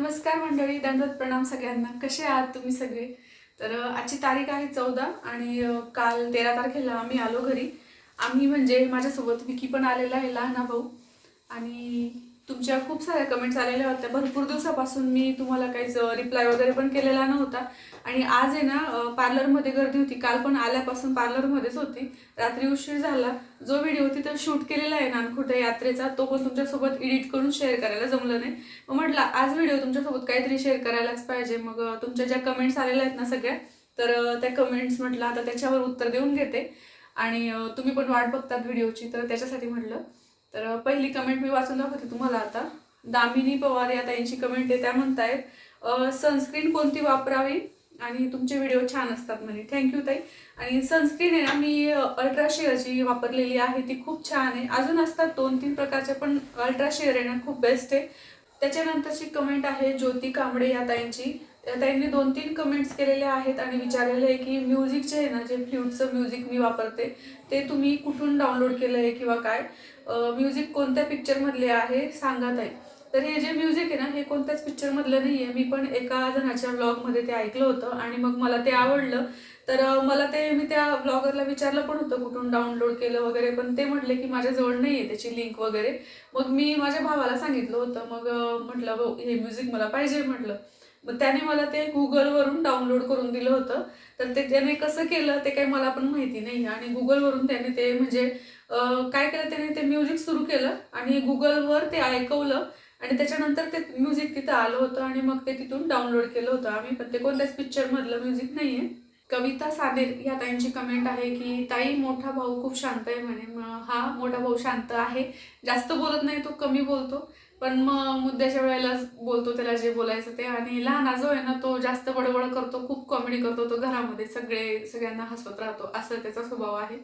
नमस्कार मंडळी दंडवत प्रणाम सगळ्यांना. कसे आहात तुम्ही सगळे? तर आजची तारीख आहे चौदा आणि काल तेरा तारखेला आम्ही आलो घरी. आम्ही म्हणजे माझ्यासोबत विकी पण आलेला आहे लहाना भाऊ. आणि तुमच्या खूप साऱ्या कमेंट्स आलेल्या होत्या. भरपूर दिवसापासून मी तुम्हाला काहीच रिप्लाय वगैरे पण केलेला नव्हता. आणि आज आहे ना पार्लरमध्ये गर्दी होती. काल पण आल्यापासून पार्लरमध्येच होती. रात्री उशीर झाला. जो व्हिडिओ तिथं शूट केलेला आहे नानखुटा यात्रेचा. तो पण तुमच्यासोबत एडिट करून शेअर करायला जमलं नाही. मग म्हटलं आज व्हिडिओ तुमच्यासोबत काहीतरी शेअर करायलाच पाहिजे. मग तुमच्या ज्या कमेंट्स आलेल्या आहेत ना सगळ्या तर त्या कमेंट्स म्हटलं आता त्याच्यावर उत्तर देऊन घेते. आणि तुम्ही पण वाट बघतात व्हिडिओची तर त्याच्यासाठी म्हटलं तर पहिली कमेंट मी वाचून दाखवते तुम्हाला आता. दामिनी पवार या ताईंची कमेंट आहे त्या म्हणतायत सनस्क्रीन कोणती वापरावी? आणि तुमचे व्हिडिओ छान असतात म्हणे. थँक्यू ताई. आणि सनस्क्रीन आहे ना मी अल्ट्रा शेअरची वापरलेली आहे ती खूप छान आहे. अजून असतात दोन तीन प्रकारचे पण अल्ट्रा शेअर आहे ना खूप बेस्ट आहे. त्याच्यानंतरची कमेंट आहे ज्योती कांबडे या ताईंची. त्या ताईंनी दोन तीन कमेंट्स केलेल्या आहेत आणि विचारलेलं आहे की म्युझिक जे आहे ना जे फ्ल्यूटचं म्युझिक मी वापरते ते तुम्ही कुठून डाउनलोड केलं आहे किंवा काय? म्युझिक कोणत्या पिक्चरमधले आहे सांगा ताई. तर हे जे म्युझिक आहे ना हे कोणत्याच पिक्चरमधलं नाही आहे मी पण एका जणाच्या ब्लॉगमध्ये ते ऐकलं होतं आणि मग मला ते आवडलं. तर मला ते मी त्या ब्लॉगरला विचारलं पण होतं कुठून डाउनलोड केलं वगैरे पण ते म्हटले की माझ्याजवळ नाही आहे त्याची लिंक वगैरे. मग मी माझ्या भावाला सांगितलं होतं. मग म्हटलं "भाऊ, हे म्युझिक मला पाहिजे म्हटलं. मग त्याने मला ते गुगलवरून डाउनलोड करून दिलं होतं. तर ते त्याने कसं केलं ते काही मला पण माहिती नाही आणि गुगलवरून त्याने ते म्हणजे काय केलं त्याने ते म्युझिक सुरू केलं आणि गुगलवर ते ऐकवलं. आणि त्याच्यानंतर ते म्युझिक तिथं आलं होतं आणि मग ते तिथून डाउनलोड केलं होतं. आम्ही पण ते कोणत्याच पिक्चरमधलं म्युझिक नाही आहे कविता सानेर या ताईंची कमेंट आहे की ताई मोठा भाऊ खूप शांत आहे म्हणे. हा मोठा भाऊ शांत आहे. जास्त बोलत नाही तो कमी बोलतो. पण मग मुद्द्याच्या वेळेलाच बोलतो त्याला जे बोलायचं ते. आणि लहाना जो आहे ना तो जास्त बडबड करतो खूप कॉमेडी करतो तो घरामध्ये सगळे सगळ्यांना हसवत राहतो. असं त्याचा स्वभाव आहे.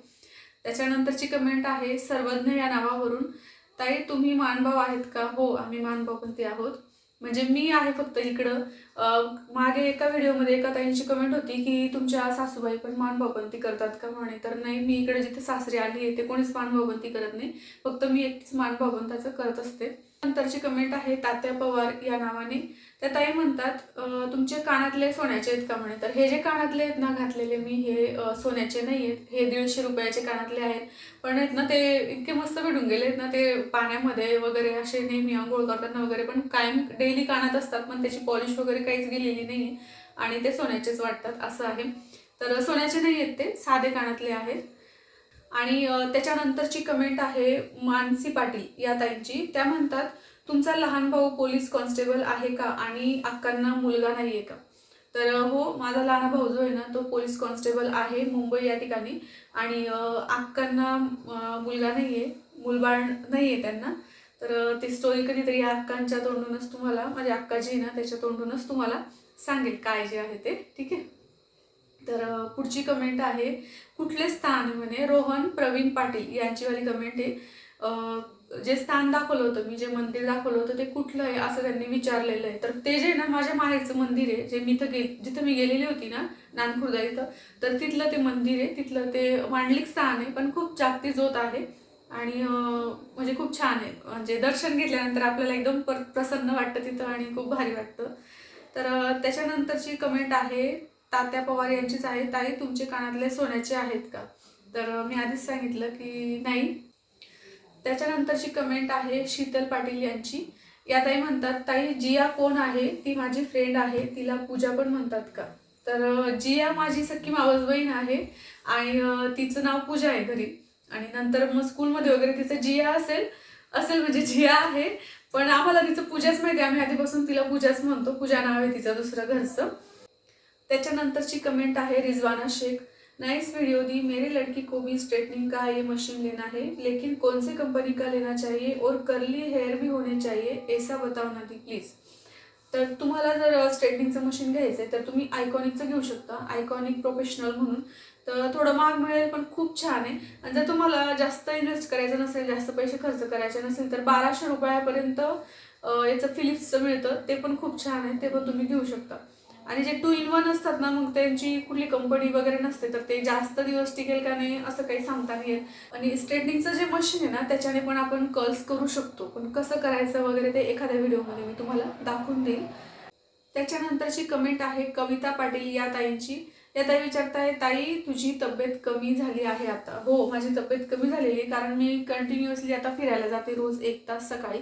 त्याच्यानंतरची कमेंट आहे सर्वज्ञ या नावावरून ताई तुम्ही मानभाव आहेत का? हो आम्ही मानभावपंथी आहोत. म्हणजे मी आहे फक्त इकडं. मागे एका व्हिडिओमध्ये एका ताईंची कमेंट होती की तुमच्या सासूबाई पण मानभावपंती करतात का? म्हणे तर नाही मी इकडे जिथे सासरी आली आहे ते कोणीच मानभावपंती करत नाही. फक्त मी एकटीच मानभावपंताचं करत असते. नंतरची कमेंट आहे तात्या पवार या नावाने. त्या ताई म्हणतात तुमचे कानातले सोन्याचे आहेत का म्हणे? तर हे जे कानातले आहेत ना घातलेले मी हे सोन्याचे नाही आहेत हे दीडशे रुपयाचे कानातले आहेत. पण आहेत ना ते इतके मस्त भेटून गेले आहेत ना ते पाण्यामध्ये वगैरे असे नेहमी आंघोळ करताना वगैरे पण कायम डेली कानात असतात पण त्याची पॉलिश वगैरे काहीच गेलेली नाही आणि ते सोन्याचेच वाटतात असं आहे. तर सोन्याचे नाही आहेत ते साधे कानातले आहेत. आणि त्याच्यानंतरची कमेंट आहे मानसी पाटील या ताईंची. त्या म्हणतात तुमचा लहान भाऊ पोलीस कॉन्स्टेबल आहे का? आणि अक्कांना मुलगा नाही आहे का? तर हो माझा लहान भाऊ जो आहे ना तो पोलीस कॉन्स्टेबल आहे मुंबई या ठिकाणी. आणि अक्कांना मुलगा नाही आहे मुलबाळ नाही आहे त्यांना. तर ती स्टोरी कधीतरी या अक्कांच्या तोंडूनच तुम्हाला माझ्या अक्का जी आहे ना त्याच्या तोंडूनच तुम्हाला सांगेल काय जे आहे ते. ठीक आहे? तर पुढची कमेंट आहे कुठले स्थान म्हणे? रोहन प्रवीण पाटील यांची वाली कमेंट आहे. जे स्थान दाखवलं होतं मी जे मंदिर दाखवलं होतं ते कुठलं आहे असं त्यांनी विचारलेलं आहे. तर ते जे ना माझ्या माहेरचं मंदिर आहे जे मी इथं गे जिथं मी गेलेली होती ना नानखुर्दा इथं तर तिथलं ते मंदिर आहे. तिथलं ते मांडलिक स्थान आहे पण खूप जागती जोत आहे. आणि म्हणजे खूप छान आहे. म्हणजे दर्शन घेतल्यानंतर आपल्याला एकदम पर प्रसन्न वाटतं तिथं आणि खूप भारी वाटतं. तर त्याच्यानंतरची कमेंट आहे तात्या पवार यांचीच आहे ताई तुमचे कानातले सोन्याचे आहेत का? तर मी आधीच सांगितलं की नाही. त्याच्यानंतरची कमेंट आहे शीतल पाटील यांची. या ताई म्हणतात ताई जिया कोण आहे? ती माझी फ्रेंड आहे. तिला पूजा पण म्हणतात का? तर जिया माझी सख्खी मावस बहीण आहे आणि तिचं नाव पूजा आहे घरी. आणि नंतर मग स्कूलमध्ये वगैरे तिचं जिया असेल असेल म्हणजे जिया आहे. पण आम्हाला तिचं पूजाच माहिती आहे. आम्ही आधीपासून तिला पूजाच म्हणतो. पूजा नाव आहे तिचं दुसरं घरचं. त्याच्यानंतरची कमेंट आहे रिजवाना शेख. नाइस वीडियो दी. मेरी लड़की को भी स्ट्रेटनिंग का ये मशीन लेना है. लेकिन कौन सी कंपनी का लेना चाहिए? और कर्ली हेअर भी होने चाहिए ऐसा बताओ ना दी प्लीज तर तुम्हाला जर स्ट्रेटनिंगचं मशीन घ्यायचं आहे तर तुम्ही आयकॉनिकचं घेऊ शकता. आयकॉनिक प्रोफेशनल म्हणून. तर थोडं महाग मिळेल पण खूप छान आहे. आणि जर तुम्हाला जास्त इन्व्हेस्ट करायचं नसेल जास्त पैसे खर्च करायचे नसेल तर बाराशे रुपयापर्यंत याचं फिलिप्सचं मिळतं. ते पण खूप छान आहे. ते पण तुम्ही घेऊ शकता. आणि जे टू इन वन असतात ना मग त्यांची कुठली कंपनी वगैरे नसते तर ते जास्त दिवस टिकेल का नाही असं काही सांगता नाही येत. आणि स्ट्रेटनिंगचं जे मशीन आहे ना त्याच्याने पण आपण कर्ल्स करू शकतो. पण कसं करायचं वगैरे ते एखाद्या व्हिडिओमध्ये मी तुम्हाला दाखवून देईल. त्याच्यानंतरची कमेंट आहे कविता पाटील या ताईंची. या ताई विचारताय ताई तुझी तब्येत कमी झाली आहे आता. हो माझी तब्येत कमी झालेली आहे कारण मी कंटिन्युअसली आता फिरायला जाते रोज एक तास सकाळी.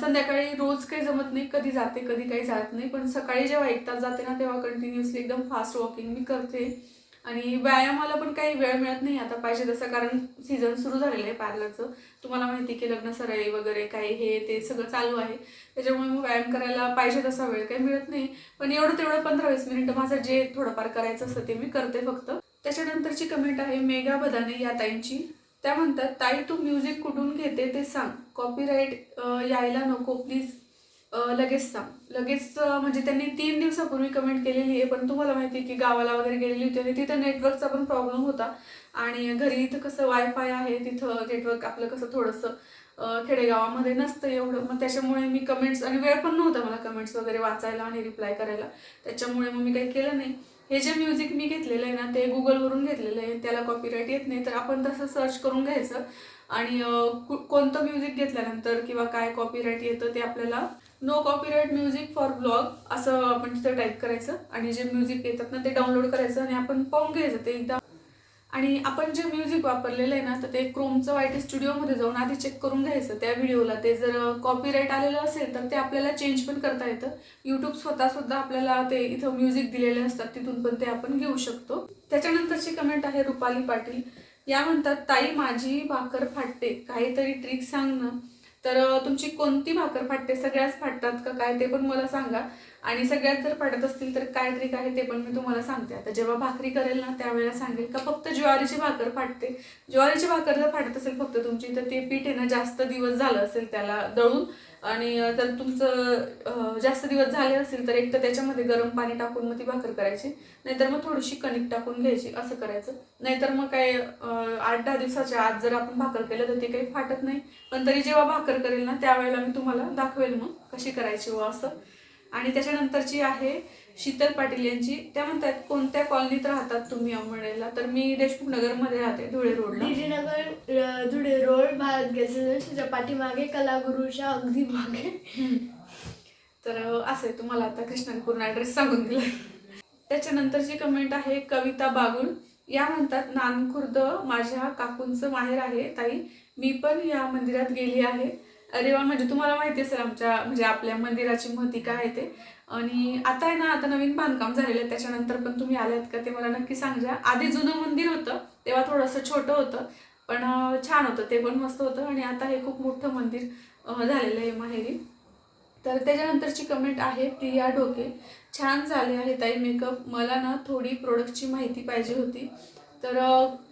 संध्याकाळी रोज काही जमत नाही कधी जाते कधी काही जात नाही पण सकाळी जेव्हा एक तास जाते ना तेव्हा कंटिन्युअसली एकदम फास्ट वॉकिंग मी करते. आणि व्यायामाला पण काही वेळ मिळत नाही आता पाहिजे तसं कारण सीझन सुरू झालेलं आहे पार्लरचं तुम्हाला माहिती की लग्न सराई वगैरे काही हे ते सगळं चालू आहे. त्याच्यामुळे मग व्यायाम करायला पाहिजे तसा वेळ काही मिळत नाही. पण एवढं तेवढं पंधरा वीस मिनिटं माझं जे थोडंफार करायचं असतं ते मी करते फक्त. त्याच्यानंतरची कमेंट आहे मेघा बदाने या ताईंची. त्या म्हणतात ताई तू म्युझिक कुठून घेते ते सांग. कॉपीराईट यायला नको प्लीज लगेच सांग. लगेच म्हणजे त्यांनी तीन दिवसापूर्वी कमेंट केलेली आहे पण तुम्हाला माहिती आहे की गावाला वगैरे गेलेली होती आणि तिथं नेटवर्कचा पण प्रॉब्लेम होता. आणि घरी इथं कसं वायफाय आहे तिथं नेटवर्क आपलं कसं थोडंसं खेडेगावामध्ये नसतं एवढं. मग त्याच्यामुळे मी कमेंट्स आणि वेळ पण नव्हता मला कमेंट्स वगैरे वाचायला आणि रिप्लाय करायला. त्याच्यामुळे मग मी काही केलं नाही. हे जे म्युझिक मी घेतलेलं आहे ना ते गुगलवरून घेतलेलं आहे. त्याला कॉपीराईट येत नाही. तर आपण तसं सर्च करून घ्यायचं. आणि कु- कोणतं म्युझिक घेतल्यानंतर किंवा काय कॉपीराईट येतं ते आपल्याला no copyright music for blog असं आपण तिथं टाईप करायचं. आणि जे म्युझिक येतात ना ते डाउनलोड करायचं आणि आपण पाहून घ्यायचं ते एकदा. आणि आपण जे म्युझिक वापरलेलं आहे ना तर ते क्रोमचं वाय टी स्टुडिओमध्ये जाऊन आधी चेक करून घ्यायचं. त्या व्हिडिओला ते जर कॉपीराईट आलेलं असेल तर ते आपल्याला चेंज पण करता येतं. यूट्यूब स्वतःसुद्धा आपल्याला ते इथं म्युझिक दिलेले असतात तिथून पण ते आपण घेऊ शकतो. त्याच्यानंतरची कमेंट आहे रुपाली पाटील. या म्हणतात ताई माझी भाकर फाटते. काहीतरी ट्रिक सांग ना. तर तुमची कोणती भाकर फाटते? सगळ्याच फाटतात का काय? ते पण मला सांगा. आणि सगळ्यात जर फाटत असतील तर काय ट्रिक आहे ते पण मी तुम्हाला सांगते. आता जेव्हा भाकरी करेल ना त्यावेळेला सांगेल का फक्त ज्वारीची भाकर फाटते. ज्वारीची भाकर जर फाटत असेल फक्त तुमची तर ते पीठ आहे ना जास्त दिवस झालं असेल त्याला दळून आणि तर तुमचं जास्त दिवस झाले असतील तर एक तर त्याच्यामध्ये गरम पाणी टाकून मग ती भाकर करायची नाहीतर मग थोडीशी कणिक टाकून घ्यायची असं करायचं. नाहीतर मग काय आठ दहा दिवसाच्या आत जर आपण भाकर केलं तर ते काही फाटत नाही. पण तरी जेव्हा भाकर करेल ना त्यावेळेला मी तुम्हाला दाखवेल मग कशी करायची व असं. आणि त्याच्यानंतरची आहे शीतल पाटील यांची. त्या म्हणतात कोणत्या कॉलनीत राहतात तुम्ही अमळनेरला तर मी देशमुख नगरमध्ये राहते धुळे रोडला. डीडीनगर अ, धुळे रोड भारत गॅस एजन्सीच्या पाठीमागे कलागुरूच्या अगदी मागे. तर असं आहे. तुम्हाला आता कृष्णाने पूर्ण ॲड्रेस सांगून दिला. त्याच्यानंतरची कमेंट आहे कविता बागुल. या म्हणतात नानखुर्द माझ्या काकूंचं माहेर आहे ताई. मी पण या मंदिरात गेली आहे. अरे वा म्हणजे तुम्हाला माहिती असेल आमच्या म्हणजे आपल्या मंदिराची महती काय आहे ते. आणि आता आहे ना आता नवीन बांधकाम झालेलं आहे त्याच्यानंतर पण तुम्ही आल्यात का ते मला नक्की सांगा. आधी जुनं मंदिर होतं तेव्हा थोडंसं छोटं होतं पण छान होतं ते पण मस्त होतं. आणि आता हे खूप मोठं मंदिर झालेलं आहे माहेरी. तर त्याच्यानंतरची कमेंट आहे प्रिया ढोके छान झाले आहे ताई मेकअप मला ना थोडी प्रोडक्टची माहिती पाहिजे होती. तर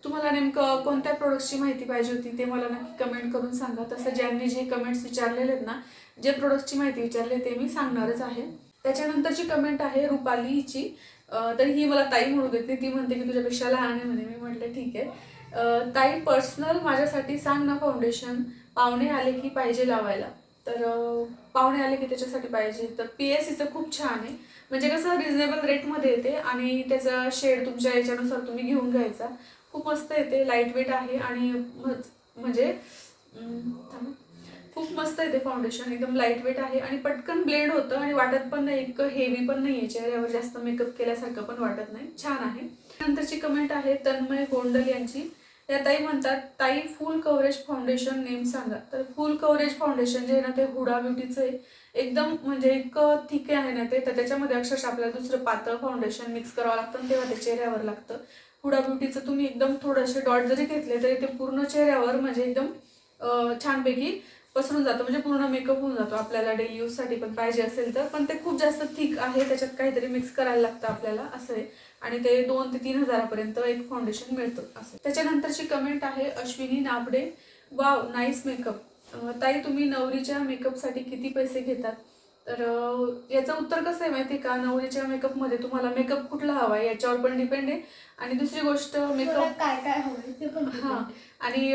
तुम्हाला नेमकं कोणत्या प्रोडक्टची माहिती पाहिजे होती ते मला नक्की कमेंट करून सांगा. तसं ज्यांनी जे कमेंट्स विचारलेले आहेत ना जे प्रोडक्टची माहिती विचारले ते मी सांगणारच आहे. त्याच्यानंतरची कमेंट आहे रुपालीची. तर ही मला ताई म्हणू देते ती म्हणते की तुझ्यापेक्षा लहान आहे म्हणे. मी म्हटलं ठीक आहे. ताई पर्सनल माझ्यासाठी सांग ना फाउंडेशन पाहुणे आले की पाहिजे लावायला. तर पाहुणे आले की त्याच्यासाठी पाहिजे. तर पी एस सीचं खूप छान आहे. म्हणजे कसं रिझनेबल रेटमध्ये येते आणि त्याचा शेड तुमच्या याच्यानुसार तुम्ही घेऊन घ्यायचा. खूप मस्त येते लाइट वेट आहे आणि म्हणजे खूप मस्त येते फाउंडेशन एकदम लाइट वेट आहे आणि पटकन ब्लेंड होतं आणि वाटत पण नाही इतकं हेवी पण नाही आहे चेहऱ्यावर जास्त मेकअप केल्यासारखं पण वाटत नाही. छान आहे. नंतरची कमेंट आहे तन्मय गोंडल यांची. त्या ताई म्हणतात ताई फुल कव्हरेज फाउंडेशन नेम सांगा. तर फुल कव्हरेज फाउंडेशन जे आहे ना ते हुडा ब्युटीचं आहे. एकदम म्हणजे इतकं थिक आहे ना ते तर त्याच्यामध्ये अक्षरशः आपल्याला दुसरं पातळ फाउंडेशन मिक्स करावं लागतं आणि तेव्हा ते चेहऱ्यावर लागतं. हुडा ब्युटीचं तुम्ही एकदम थोडेसे डॉट जरी घेतले तरी ते पूर्ण चेहऱ्यावर म्हणजे एकदम छानपैकी पसरून जातं म्हणजे पूर्ण मेकअप होऊन जातो. आपल्याला डेली यूजसाठी पण पाहिजे असेल तर. पण ते खूप जास्त थिक आहे त्याच्यात काहीतरी मिक्स करायला लागतं आपल्याला असं आहे. आणि ते दोन ते तीन हजारापर्यंत एक फाउंडेशन मिळतं असं त्याच्यानंतरची कमेंट आहे Ashwini Nabade. Wow nice makeup ताई तुम्ही नवरीच्या मेकअपसाठी किती पैसे घेतात? तर याचं उत्तर कसं आहे माहिती का? नवरीच्या मेकअपमध्ये तुम्हाला मेकअप कुठला हवा आहे याच्यावर पण डिपेंड आहे. आणि दुसरी गोष्ट मेकअप काय काय हवंय ते पण हा. आणि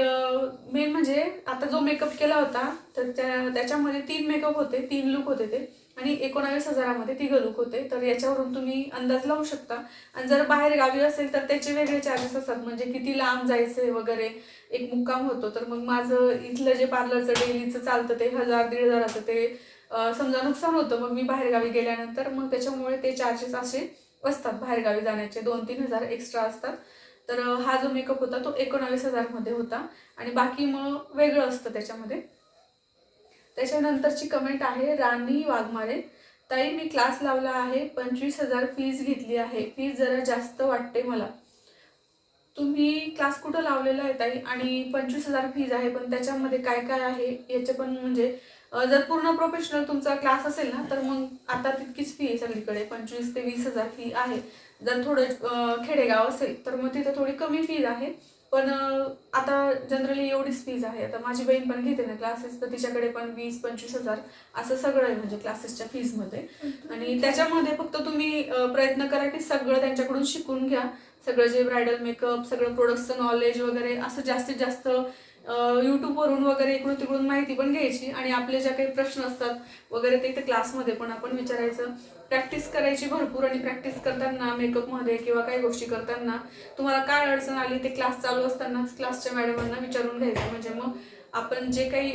मेन म्हणजे आता जो मेकअप केला होता तर त्या त्याच्यामध्ये तीन मेकअप होते तीन लुक होते ते. आणि एकोणावीस हजारामध्ये तिघं लुक होते. तर याच्यावरून तुम्ही अंदाज लावू शकता. आणि जर बाहेर गावी असेल तर त्याचे वेगळे चार्जेस असतात. म्हणजे किती लांब जायचं वगैरे. एक मुक्काम होतो. तर मग माझं इथलं जे पार्लरचं डेलीचं चालतं ते हजार दीड हजाराचं ते समजा नुकसान होतं मग मी बाहेरगावी गेल्यानंतर मग त्याच्यामुळे ते चार्जेस असे असतात बाहेरगावी जाण्याचे दोन तीन हजार एक्स्ट्रा असतात. तर हा जो मेकअप होता तो एकोणावीस हजारमध्ये होता आणि बाकी मग वेगळं असतं त्याच्यामध्ये. त्याच्यानंतरची कमेंट आहे राणी वाघमारे ताई मी क्लास लावला आहे पंचवीस हजार फीज घेतली आहे फीज जरा जास्त वाटते मला. तुम्ही क्लास कुठं लावलेला आहे ताई? आणि पंचवीस हजार फीज आहे पण त्याच्यामध्ये काय काय आहे? याचे पण म्हणजे जर पूर्ण प्रोफेशनल तुमचा क्लास असेल ना तर मग आता तितकीच फी आहे सगळीकडे. पंचवीस ते वीस हजार फी आहे. जर थोडं खेडेगाव असेल तर मग तिथे थोडी कमी फीज आहे. पण आता जनरली एवढीच फीज आहे. आता माझी बहीण पण घेते ना क्लासेस तर तिच्याकडे पण वीस पंचवीस हजार असं सगळं आहे म्हणजे क्लासेसच्या फीजमध्ये आणि त्याच्यामध्ये फक्त तुम्ही प्रयत्न करा की सगळं त्यांच्याकडून शिकून घ्या. सगळं जे ब्रायडल मेकअप सगळं प्रोडक्टचं नॉलेज वगैरे असं जास्तीत जास्त यूट्यूबवरून वगैरे इकडून तिकडून माहिती पण घ्यायची आणि आपले ज्या काही प्रश्न असतात वगैरे ते इथे क्लासमध्ये पण आपण विचारायचं. प्रॅक्टिस करायची भरपूर आणि प्रॅक्टिस करताना मेकअपमध्ये किंवा काही गोष्टी करताना तुम्हाला काय अडचण आली ते क्लास चालू असतानाच क्लासच्या मॅडमांना विचारून घ्यायचं. म्हणजे मग आपण जे काही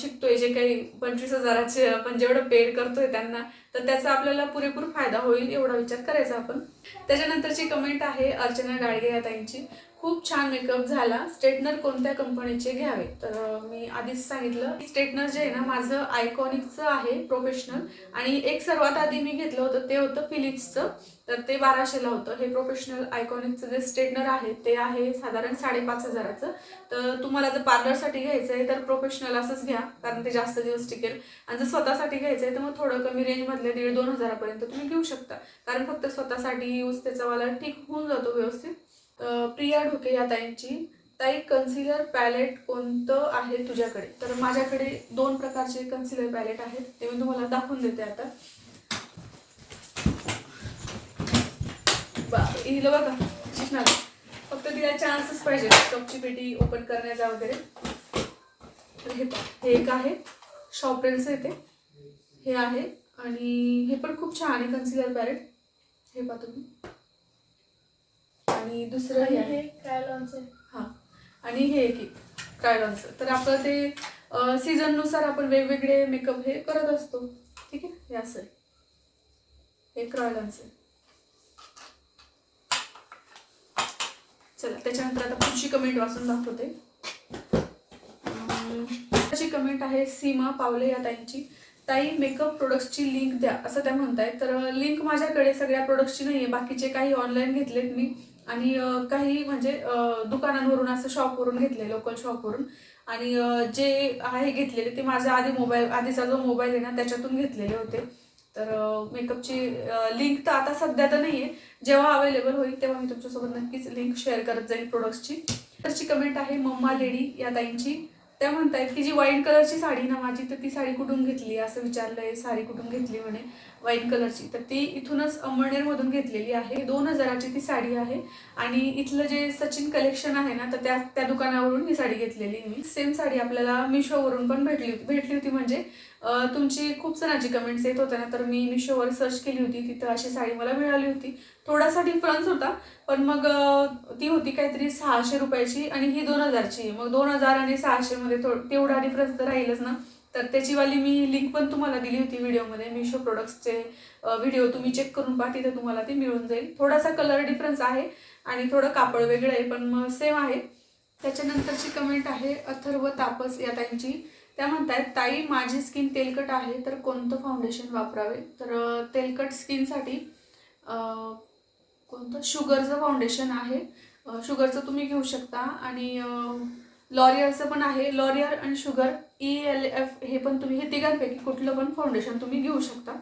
शिकतोय जे काही पंचवीस हजाराचे आपण जेवढं पेड करतोय त्यांना तर त्याचा आपल्याला पुरेपूर फायदा होईल एवढा विचार करायचा आपण. त्याच्यानंतरची कमेंट आहे अर्चना गाडगे या ताईंची. खूप छान मेकअप झाला. स्ट्रेटनर कोणत्या कंपनीचे घ्यावे? तर मी आधीच सांगितलं. स्ट्रेटनर जे आहे ना माझं आयकॉनिकचं आहे प्रोफेशनल आणि एक सर्वात आधी मी घेतलं होतं ते होतं फिलिप्सचं तर ते बाराशेला होतं. हे प्रोफेशनल आयकॉनिकचं जे स्ट्रेटनर आहे ते आहे साधारण साडेपाच हजाराचं. तर तुम्हाला जर पार्लरसाठी घ्यायचं आहे तर प्रोफेशनल असंच घ्या. कारण ते जास्त दिवस टिकेल. आणि जर स्वतःसाठी घ्यायचं आहे तर मग थोडं कमी रेंजमधलं दीड दोन हजारापर्यंत तुम्ही घेऊ शकता. कारण फक्त स्वतःसाठी यूज त्याचा मला ठीक होऊन जातो व्यवस्थित. प्रिया ढोके या ताईंची. ताई कन्सिलर पॅलेट कोणतं आहे तुझ्याकडे? तर माझ्याकडे दोन प्रकारचे कन्सिलर पॅलेट आहेत. ते मी तुम्हाला दाखवून देते आता. बा हिला बघा शिकणार फक्त तिला चान्सच पाहिजे स्टॉकची पेटी ओपन करण्याचा वगैरे. तर हे हे एक आहे. शॉपरेलचं येते हे आहे. आणि हे पण खूप छान आहे कन्सिलर पॅलेट हे पहा तुम्ही. आणि दुसरं हे आहे हे क्रायलॉनचे हां. आणि हे एक क्रायलॉनचं तर आपलं ते सीझननुसार आपण वेगवेगळे मेकअप हे करत असतो. ठीक आहे? हे असं आहे. हे क्रायलॉनचं चला त्याच्यानंतर आता पुढची कमेंट वाचून दाखवते. कमेंट आहे सीमा पावले या ताईंची. ताई मेकअप प्रोडक्ट्सची लिंक द्या असं त्या म्हणतायत. तर लिंक माझ्याकडे सगळ्या प्रोडक्ट्सची नाही आहे बाकीचे काही ऑनलाईन घेतलेत मी. आणि काही म्हणजे दुकानांवरून असं शॉपवरून घेतले लोकल शॉपवरून आणि जे आहे घेतलेले ते माझा आधी मोबाईल आधीचा जो मोबाईल आहे ना त्याच्यातून घेतलेले होते. तर मेकअपची लिंक तर आता सध्या तर नाही आहे जेव्हा अवेलेबल होईल तेव्हा मी तुमच्यासोबत नक्कीच लिंक शेअर करत जाईल प्रोडक्ट्सची तरची कमेंट आहे मम्मा लेडी या ताईंची. त्या म्हणतायत की जी वाईन कलरची साडी ना माझी तर ती साडी कुठून घेतली? असं विचारलंय साडी कुठून घेतली म्हणे वाईन कलरची तर ती इथूनच अंमळनेरमधून घेतलेली आहे. दोन हजाराची ती साडी आहे. आणि इथलं जे सचिन कलेक्शन आहे ना तर त्या त्या दुकानावरून ही साडी घेतलेली मी. सेम साडी आपल्याला मिशोवरून पण भेटली भेटली होती म्हणजे तुमची खूप जणांची कमेंट्स येत होत्या ना तर मी मिशोवर सर्च केली होती. तिथं अशी साडी मला मिळाली होती. थोडासा डिफरन्स होता पण मग ती होती काहीतरी सहाशे रुपयाची आणि ही दोन हजारची. मग दोन हजार आणि सहाशेमध्ये थो तेवढा डिफरन्स तर राहीलच ना तर त्याचीवाली मी लिंक पण तुम्हाला दिली होती व्हिडिओमध्ये मिशो प्रोडक्ट्सचे व्हिडिओ तुम्ही चेक करून पहा तिथे तुम्हाला ती मिळून जाईल. थोडासा कलर डिफरन्स आहे आणि थोडं कापड वेगळं आहे पण मग सेम आहे. त्याच्यानंतरची कमेंट आहे अथर्व तापस या त्यांची त्या म्हणतायत ताई माझी स्किन तेलकट आहे तर कोणतं फाउंडेशन वापरावे? तर तेलकट स्किनसाठी कोणतं? शुगरचं फाउंडेशन आहे. शुगरचं तुम्ही घेऊ शकता. आणि लॉरियरचं पण आहे. लॉरियर आणि शुगर ई एल एफ हे पण तुम्ही हे तिघांपैकी कुठलं पण फाउंडेशन तुम्ही घेऊ शकता.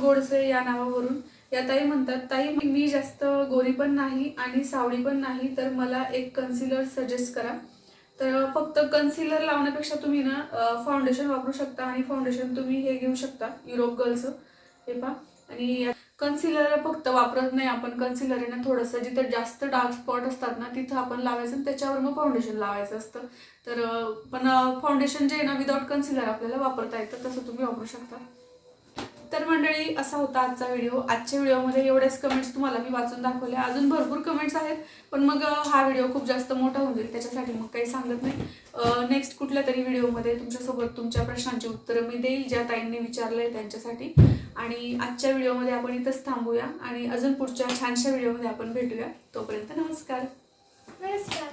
गोडसे या नावावरून. या ताई म्हणतात ताई मी जास्त गोरी पण नाही आणि सावळी पण नाही तर मला एक कन्सिलर सजेस्ट करा. तर फक्त कन्सिलर लावण्यापेक्षा तुम्ही ना फाउंडेशन वापरू शकता आणि फाउंडेशन तुम्ही हे घेऊ शकता युरोप गर्लचं हे पहा. आणि कन्सिलर फक्त वापरत नाही आपण. कन्सिलर आहे ना थोडंसं जिथं जास्त डार्क स्पॉट असतात ना तिथं आपण लावायचं आणि त्याच्यावर मग फाउंडेशन लावायचं असतं. तर पण फाउंडेशन जे आहे ना विदाउट कन्सिलर आपल्याला वापरता येतं तसं तुम्ही वापरू शकता. तर मंडळी असा होता आजचा व्हिडिओ. आजच्या व्हिडिओमध्ये एवढ्याच कमेंट्स तुम्हाला मी वाचून दाखवल्या. अजून भरपूर कमेंट्स आहेत पण मग हा व्हिडिओ खूप जास्त मोठा होऊन जाईल. त्याच्यासाठी मग काही सांगत नाही. नेक्स्ट कुठल्या तरी व्हिडिओमध्ये तुमच्यासोबत तुमच्या प्रश्नांची उत्तरं मी देईल ज्या ताईंनी विचारलं आहे त्यांच्यासाठी. आणि आजच्या व्हिडिओमध्ये आपण इथंच थांबूया आणि अजून पुढच्या छानशा व्हिडिओमध्ये आपण भेटूया. तोपर्यंत नमस्कार. नमस्कार.